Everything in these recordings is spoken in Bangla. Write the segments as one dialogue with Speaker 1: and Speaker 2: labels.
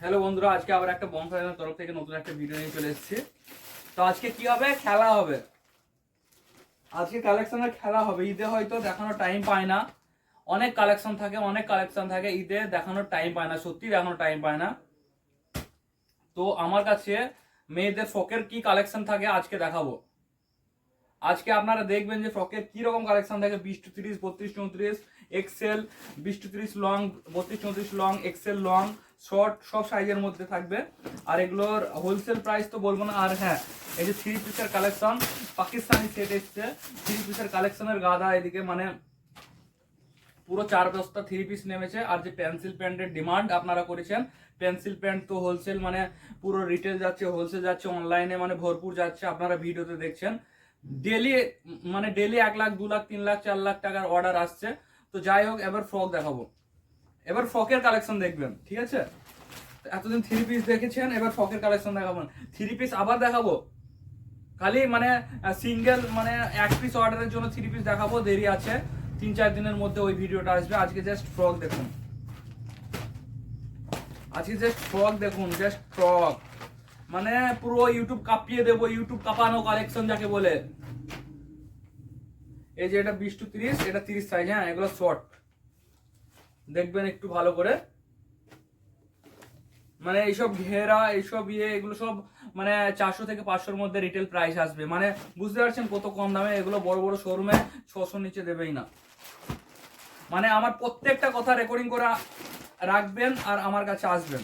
Speaker 1: হ্যালো বন্ধুরা, আজকে আবার একটা বনফায়ারের তরফ থেকে নতুন একটা ভিডিও নিয়ে চলে এসেছি। তো আজকে কি হবে? খেলা হবে। আজকে কালেকশনের খেলা হবে। ঈদে হয়তো দেখানোর টাইম পায় না। অনেক কালেকশন থাকে, অনেক কালেকশন থাকে। ঈদে দেখানোর টাইম পায় না। সত্যি দেখানোর টাইম পায় না। তো আমার কাছে মেয়েদের ফ্রকের কি কালেকশন থাকে আজকে দেখাবো। আজকে আপনারা দেখবেন যে ফ্রকের কি রকম কালেকশন থাকে বিশ টু তিরিশ, বত্রিশ চৌত্রিশ এক্সেল বিশ টু তিরিশ লং বত্রিশ চৌত্রিশ লং এক্সেল লং শর্ট সব সাইজের মধ্যে থাকবে। আর এগুলোর হোলসেল প্রাইস তো বলব না, আর হ্যাঁ এই যে থ্রি পিসের কালেকশন পাকিস্তানি সেট এসছে। থ্রি পিসের কালেকশনের গাদা এদিকে মানে পুরো চার দশটা থ্রি পিস নেমেছে। আর যে পেন্সিল প্যান্টের ডিমান্ড আপনারা করেছেন পেন্সিল প্যান্ট তো হোলসেল মানে পুরো রিটেল যাচ্ছে হোলসেল যাচ্ছে অনলাইনে মানে ভরপুর যাচ্ছে, আপনারা ভিডিওতে দেখছেন। ডেলি মানে ডেলি এক লাখ, দু লাখ, তিন লাখ, চার লাখ টাকার অর্ডার আসছে। তো যাই হোক, এবার ফ্রক দেখাবো। এবার ফ্রকের কালেকশন দেখবেন, ঠিক আছে? এতদিন থ্রি পিস দেখেছেন, এবার ফ্রকের কালেকশন দেখাবো। থ্রি পিস আবার দেখাবো? খালি মানে সিঙ্গেল মানে এক পিস অর্ডারের জন্য থ্রি পিস দেখাবো, দেরি আছে। তিন, চার দিনের মধ্যে ওই ভিডিওটা আসবে। আজকে জাস্ট ফ্রক দেখুন। আজকে জাস্ট ফ্রক দেখুন জাস্ট ফ্রক মানে পুরো ইউটিউব কাঁপিয়ে দেবো ইউটিউব কাঁপানো কালেকশন যাকে বলে। এই যে এটা বিশ টু তিরিশ, এটা তিরিশ সাইজ হ্যাঁ এগুলো শর্ট দেখবেন একটু ভালো করে। মানে এইসব ঘেরা, এইসব ইয়ে এগুলো সব মানে চারশো থেকে পাঁচশোর মধ্যে রিটেল প্রাইস আসবে। মানে বুঝতে পারছেন কত কম দামে এগুলো বড় বড় শোরুমে ছশো নিচে দেবেই না। মানে আমার প্রত্যেকটা কথা রেকর্ডিং করে রাখবেন আর আমার কাছে আসবেন।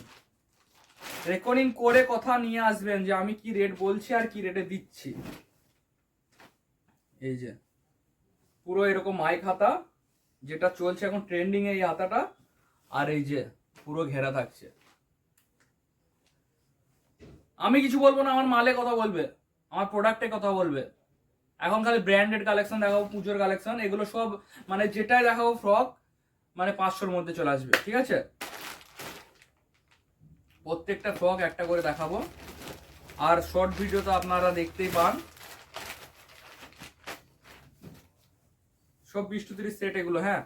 Speaker 1: রেকর্ডিং করে কথা নিয়ে আসবেন যে আমি কি রেট বলছি আর কি রেটে দিচ্ছি। এই যে, পুরো এরকম মাইক হাতা, যেটা চলছে এখন ট্রেন্ডিং এই হাতাটা, আর এই যে পুরো ঘেরা থাকছে। আমি কিছু বলব না, আমার মালে কথা বলবে, আমার প্রোডাক্টে কথা বলবে। এখন খালি ব্র্যান্ডেড কালেকশন দেখাবো, পুজোর কালেকশন এগুলো সব মানে যেটাই দেখাবো ফ্রক মানে পাঁচশোর মধ্যে চলে আসবে, ঠিক আছে? প্রত্যেকটা ফ্রক একটা করে দেখাবো। আর শর্ট ভিডিও তো আপনারা দেখতেই পান। সব বিশ টু তিরিশ সেট এগুলো হ্যাঁ।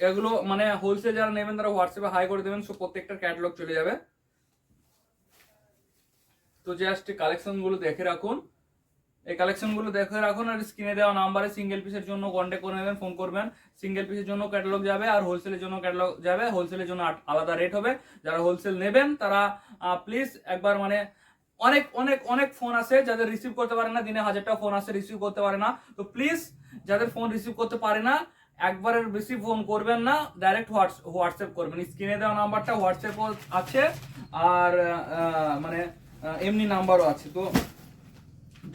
Speaker 1: এগুলো মানে হোলসেল যারা নেবেন তারা হোয়াটসঅ্যাপে হাই করে দেবেন সব প্রত্যেকটার ক্যাটালগ চলে যাবে। তো জাস্ট কালেকশনগুলো দেখে রাখুন। এই কালেকশনগুলো দেখে রাখুন আর স্ক্রিনে দেওয়া নাম্বারে সিঙ্গেল পিসের জন্য কন্ট্যাক্ট করে নেবেন ফোন করবেন। সিঙ্গেল পিসের জন্য ক্যাটালগ যাবে আর হোলসেলের জন্য ক্যাটালগ যাবে। হোলসেলের জন্য আলাদা রেট হবে। যারা হোলসেল নেবেন, তারা প্লিজ একবার মানে অনেক অনেক অনেক ফোন আসে যাদের রিসিভ করতে পারে না, দিনে হাজারটা ফোন আসে রিসিভ করতে পারে না। তো প্লিজ যাদের ফোন রিসিভ করতে পারে না, একবারের বেশি ফোন করবেন না ডাইরেক্ট হোয়াটসঅ্যাপ করবেন। স্ক্রিনে দেওয়া নাম্বারটা হোয়াটসঅ্যাপ আছে, আর মানে এমনি নাম্বারও আছে। তো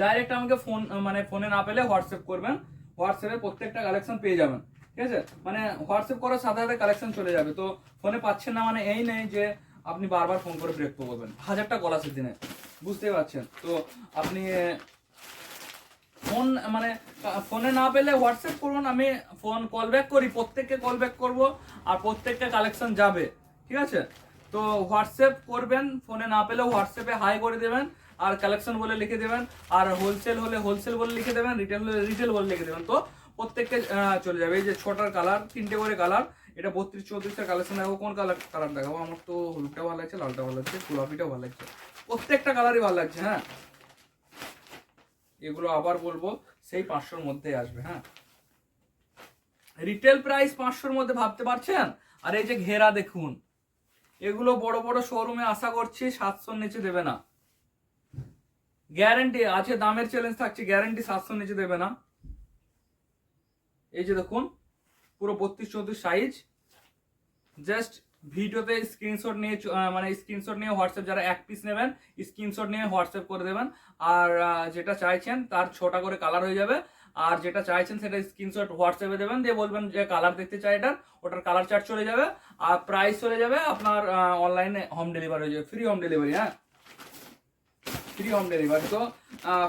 Speaker 1: ডাইরেক্ট আমাকে ফোন মানে ফোনে না পেলে হোয়াটসঅ্যাপ করবেন। হোয়াটসঅ্যাপে প্রত্যেকটা কালেকশন পেয়ে যাবেন। ঠিক আছে? মানে হোয়াটসঅ্যাপ করার সাথে সাথে কালেকশন চলে যাবে। তো ফোনে পাচ্ছেন না মানে এই নেই যে আপনি বারবার ফোন করে ব্রেক করবেন। হাজারটা কল আছে দিনে। বুঝতেই পারছেন? তো আপনি ফোন মানে ফোনে না পেলে হোয়াটসঅ্যাপ করুন। আমি ফোন কল ব্যাক করি, প্রত্যেককে কল ব্যাক করব আর প্রত্যেকটা কালেকশন যাবে। ঠিক আছে? তো হোয়াটসঅ্যাপ করবেন ফোনে না পেলেও হোয়াটসঅ্যাপে হাই করে দেবেন। আর কালেকশন বলে লিখে দেবেন, আর হোলসেল হলে হোলসেল বলে লিখে দেবেন রিটেল হলে রিটেল বলে লিখে দেবেন। তো প্রত্যেককে চলে যাবে। এই যে ছটার কালার তিনটে করে কালার এটা বত্রিশ, চৌত্রিশটা কালেকশন দেখাবো। কোন কালার কালার দেখাবো? আমার তো হলুদটা ভালো লাগছে লালটা ভালো লাগছে, গোলাপিটাও ভালো লাগছে। প্রত্যেকটা কালারই ভালো লাগছে হ্যাঁ? এগুলো আবার বলব, সেই পাঁচশোর মধ্যে আসবে হ্যাঁ? রিটেল প্রাইস পাঁচশোর মধ্যে ভাবতে পারছেন? আর এই যে ঘেরা দেখুন, এগুলো বড় বড় শোরুমে আশা করছি সাতশোর নিচে দেবে না। গ্যারান্টি আছে, দামের চ্যালেঞ্জ থাকছে, গ্যারান্টি সাতশোর নিচে দেবে না। এই যে দেখুন, পুরো বত্রিশ, চৌত্রিশ সাইজ জাস্ট ভিডিওতে স্ক্রিনশট নিয়ে মানে স্ক্রিনশট নিয়ে হোয়াটসঅ্যাপ যারা এক পিস নেবেন স্ক্রিনশট নিয়ে হোয়াটসঅ্যাপ করে দেবেন। আর যেটা চাইছেন তার ছটা করে কালার হয়ে যাবে। আর যেটা চাইছেন সেটা স্ক্রিনশট হোয়াটসঅ্যাপে দেবেন, দিয়ে বলবেন যে কালার দেখতে চাই এটার, ওটার কালার চার্ট চলে যাবে। আর প্রাইস চলে যাবে আপনার অনলাইনে হোম ডেলিভারি হয়ে যাবে ফ্রি হোম ডেলিভারি হ্যাঁ? ফ্রি হোম ডেলিভারি তো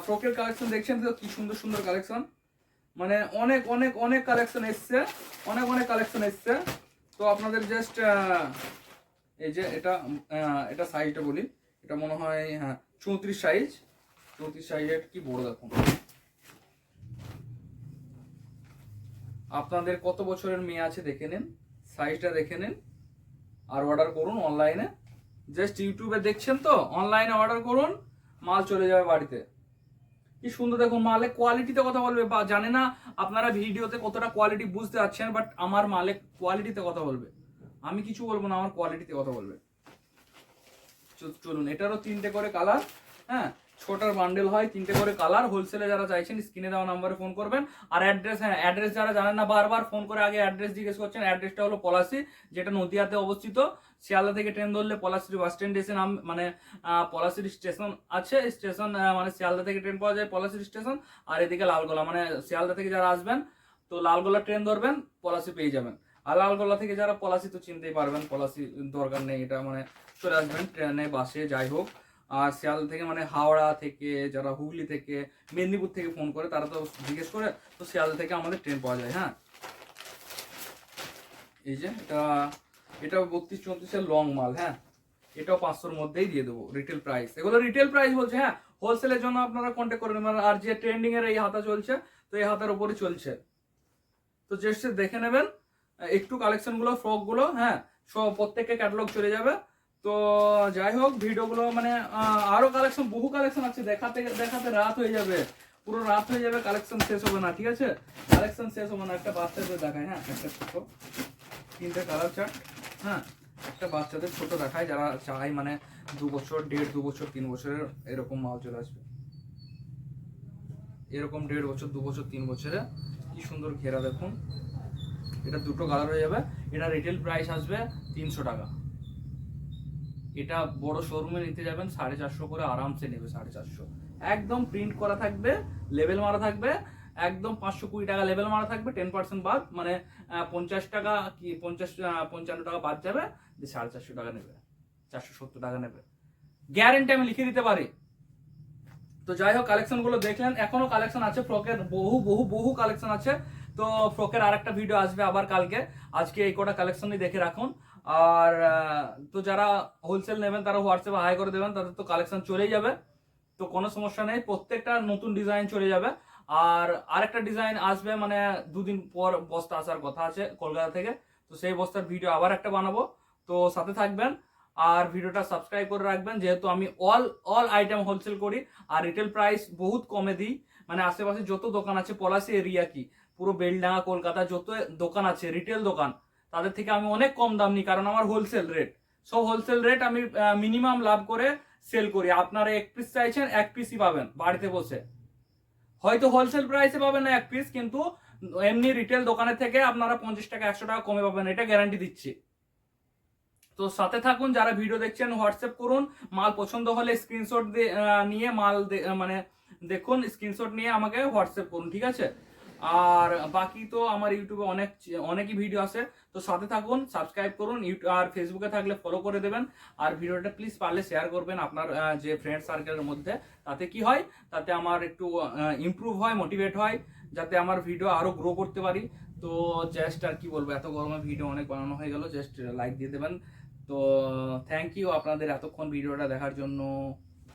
Speaker 1: ফ্রকের কালেকশন দেখছেন তো? কি সুন্দর সুন্দর কালেকশন মানে অনেক অনেক অনেক কালেকশন এসছে। অনেক অনেক কালেকশন এসছে। তো আপনাদের জাস্ট এই যে এটা এটা সাইজটা বলি। এটা মনে হয় হ্যাঁ চৌত্রিশ সাইজ চৌত্রিশ সাইজের কি বড় দেখুন। আপনাদের কত বছরের মেয়ে আছে দেখে নিন। সাইজটা দেখে নিন। আর অর্ডার করুন অনলাইনে জাস্ট ইউটিউবে দেখছেন তো? অনলাইনে অর্ডার করুন। মাল চলে যাবে বাড়িতে। কি সুন্দর দেখুন মালে কোয়ালিটিতে কথা বলবে। বা জানে না আপনারা ভিডিওতে কতটা কোয়ালিটি বুঝতে পারছেন বাট আমার মালে কোয়ালিটিতে কথা বলবে। আমি কিছু বলব না, আমার কোয়ালিটিতে কথা বলবে। চলুন, এটারও তিনটে করে কালার হ্যাঁ? ছোটার বান্ডেল হয়, তিনটে করে কালার হোলসেলে যারা চাইছেন স্ক্রিনে দেওয়া নাম্বারে ফোন করবেন। আর অ্যাড্রেস হ্যাঁ অ্যাড্রেস যারা জানেন না, বারবার ফোন করে আগে অ্যাড্রেস জিজ্ঞেস করছেন অ্যাড্রেসটা হলো পলাশি, যেটা নদিয়াতে অবস্থিত। শিয়ালদা থেকে ট্রেন ধরলে পলাশির বাস স্ট্যান্ড এসে নাম মানে পলাশির স্টেশন আছে স্টেশন মানে শিয়ালদা থেকে ট্রেন পাওয়া যায় পলাশির স্টেশন আর এদিকে লালগোলা মানে শিয়ালদা থেকে যারা আসবেন, তো লালগোলা ট্রেন ধরবেন, পলাশি পেয়ে যাবেন। আর লালগোলা থেকে যারা পলাশি তো চিনতেই পারবেন, পলাশি দরকার নেই, এটা মানে চলে আসবেন ট্রেনে বাসে যাই হোক। শিয়াল থেকে মানে হাওড়া থেকে, যারা হুগলি থেকে, মেদিনীপুর থেকে ফোন করে, তারা তো জিজ্ঞেস করে, তো শিয়াল থেকে আমাদের ট্রেন পাওয়া যায় হ্যাঁ? এই যে এটা এটা বত্রিশ চৌত্রিশের লং মাল হ্যাঁ? এটাও পাঁচশোর মধ্যেই দিয়ে দেবো রিটেল প্রাইস এগুলো রিটেল প্রাইস বলছে হ্যাঁ? হোলসেলের জন্য আপনারা কন্ট্যাক্ট করে নেবেন, আর যে ট্রেন্ডিং এর এই হাতা চলছে, তো এই হাতার উপরই চলছে। তো জাস্ট দেখে নেবেন, একটু কালেকশনগুলো ফ্রকগুলো হ্যাঁ? সব প্রত্যেককে ক্যাটালগ চলে যাবে। তো যাই হোক ভিডিওগুলো মানে আরও কালেকশন বহু কালেকশন আছে। দেখাতে দেখাতে রাত হয়ে যাবে। পুরো রাত হয়ে যাবে কালেকশন শেষ হবে না, ঠিক আছে? কালেকশন শেষ হবে না, একটা বাচ্চাদের দেখায় হ্যাঁ? একটা ছোট, তিনটে কালার চার্ট হ্যাঁ? একটা বাচ্চাদের ছোট দেখায় যারা চায় মানে দু বছর, দেড়, দু বছর, তিন বছরের এরকম মাল চলে আসবে। এরকম দেড় বছর, দু বছর, তিন বছরে, কি সুন্দর ঘেরা দেখুন। এটা দুটো কালার হয়ে যাবে। এটা রিটেল প্রাইস আসবে তিনশো টাকা। এটা বড় শোরুমে নিতে যাবেন, সাড়ে চারশো করে আরামসে নেবে সাড়ে চারশো। একদম প্রিন্ট করা থাকবে লেবেল মারা থাকবে, একদম পাঁচশো কুড়ি টাকা লেবেল মারা থাকবে টেন পার্সেন্ট বাদ মানে পঞ্চাশ টাকা কি, পঞ্চাশ পঞ্চান্ন টাকা বাদ যাবে যে সাড়ে চারশো টাকা নেবে, চারশো সত্তর টাকা নেবে। গ্যারেন্টি আমি লিখে দিতে পারি। তো যাই হোক কালেকশনগুলো দেখলেন, এখনও কালেকশন আছে ফ্রকের বহু বহু বহু কালেকশন আছে। তো ফ্রকের আর একটা ভিডিও আসবে আবার কালকে। আজকে এই কটা কালেকশনই দেখে রাখুন। আর তো যারা হোলসেল নেবেন, তারা হোয়াটসঅ্যাপে হাই করে দেবেন তাদের তো কালেকশন চলেই যাবে। তো কোনো সমস্যা নেই, প্রত্যেকটা নতুন ডিজাইন চলে যাবে। আর আরেকটা ডিজাইন আসবে মানে দুদিন পর বস্তা আসার কথা আছে কলকাতা থেকে। তো সেই বস্তার ভিডিও আবার একটা বানাবো। তো সাথে থাকবেন আর ভিডিওটা সাবস্ক্রাইব করে রাখবেন। যেহেতু আমি অল অল আইটেম হোলসেল করি, আর রিটেল প্রাইস বহুত কমে দিই। মানে আশেপাশে যত দোকান আছে, পলাশি এরিয়া কি, পুরো বেলডাঙ্গা, কলকাতা, যত দোকান আছে রিটেল দোকান তাদের থেকে আমি অনেক কম দাম নিই, কারণ আমার হোলসেল রেট সব হোলসেল রেট আমি মিনিমাম লাভ করে সেল করি। আপনারা এক পিস চাইছেন, এক পিসই পাবেন, বাড়িতে বসে। হয়তো হোলসেল প্রাইসে পাবেন না এক পিস কিন্তু এমনি রিটেল দোকানের থেকে আপনারা পঞ্চাশ টাকা, একশো টাকা কমে পাবেন, এটা গ্যারান্টি দিচ্ছি। তো সাথে থাকুন, যারা ভিডিও দেখছেন হোয়াটসঅ্যাপ করুন। মাল পছন্দ হলে স্ক্রিনশট নিয়ে মাল মানে দেখুন স্ক্রিনশট নিয়ে আমাকে হোয়াটসঅ্যাপ করুন, ঠিক আছে? আর বাকি তো আমার ইউটিউবে অনেক, অনেকই ভিডিও আছে। তো সাথে থাকুন সাবস্ক্রাইব করুন ইউটিউব আর ফেসবুকে থাকলে ফলো করে দেবেন। আর ভিডিওটা প্লিজ পারলে শেয়ার করবেন আপনার যে ফ্রেন্ড সার্কেলের মধ্যে। তাতে কি হয়? তাতে আমার একটু ইমপ্রুভ হয় মোটিভেট হয়, যাতে আমার ভিডিও আরও গ্রো করতে পারি। তো জাস্ট আর কি বলব, এত গরমে ভিডিও অনেক বানানো হয়ে গেল। জাস্ট লাইক দিয়ে দেবেন। তো থ্যাংক ইউ আপনাদের এতক্ষণ ভিডিওটা দেখার জন্য।